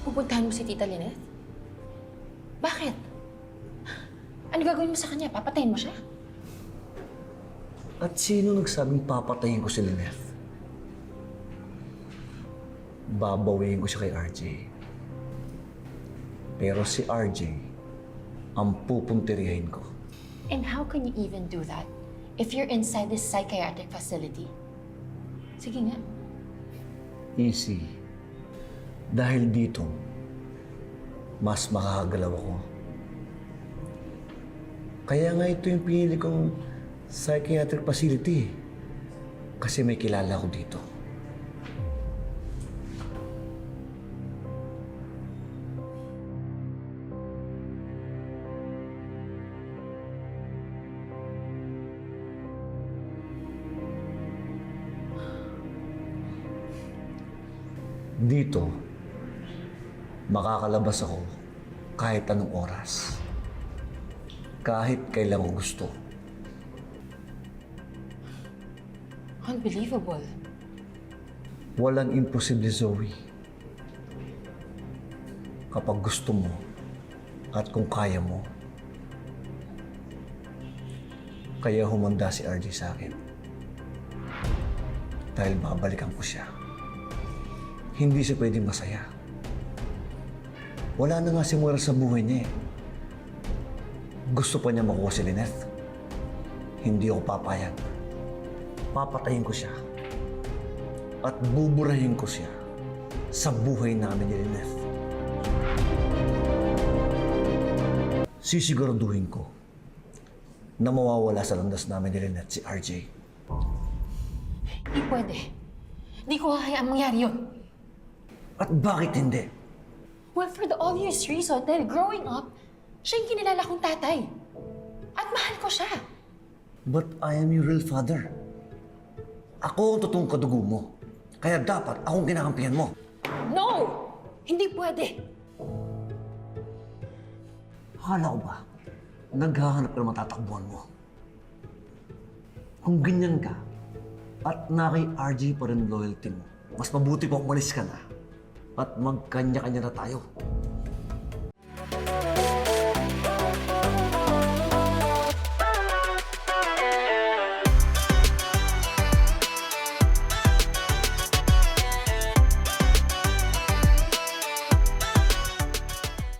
Pupuntahan mo si Tita Lynette? Bakit? Ano gagawin mo sa kanya? Papatayin mo siya? At sino nagsabing papatayin ko si Lynette? Babawiin ko siya kay RJ. Pero si RJ, ang pupunterihin ko. And how can you even do that if you're inside this psychiatric facility? Sige nga. Easy. Dahil dito, mas makakagalaw ako. Kaya nga ito yung pinili kong psychiatric facility. Kasi may kilala ko dito. Dito, makakalabas ako kahit anong oras. Kahit kailan ko gusto. Unbelievable. Walang imposible, Zoe. Kapag gusto mo at kung kaya mo. Kaya humanda si RJ sa akin. Dahil babalikan ko siya. Hindi siya pwedeng masaya. Wala na nga si moral sa buhay niya eh. Gusto pa niya makuha si Lynette. Hindi ako papayag. Papatayin ko siya at buburahin ko siya sa buhay namin ni Lynette. Sisiguraduhin ko na mawawala sa landas namin ni Lynette si RJ. Hindi pwede. Hindi ko hahayaang mangyari yun. At bakit hindi? Well, for the obvious reason that growing up, siya yung kinilala kong tatay. At mahal ko siya. But I am your real father. Ako ang totoong kadugo mo. Kaya dapat akong kinakampihan mo. No! Hindi pwede. Akala ko ba, naghahanap ka ng matatakbuhan mo? Kung ganyan ka, at na kay RJ pa rin loyalty mo, mas mabuti pa umalis ka na at magkanya-kanya na tayo.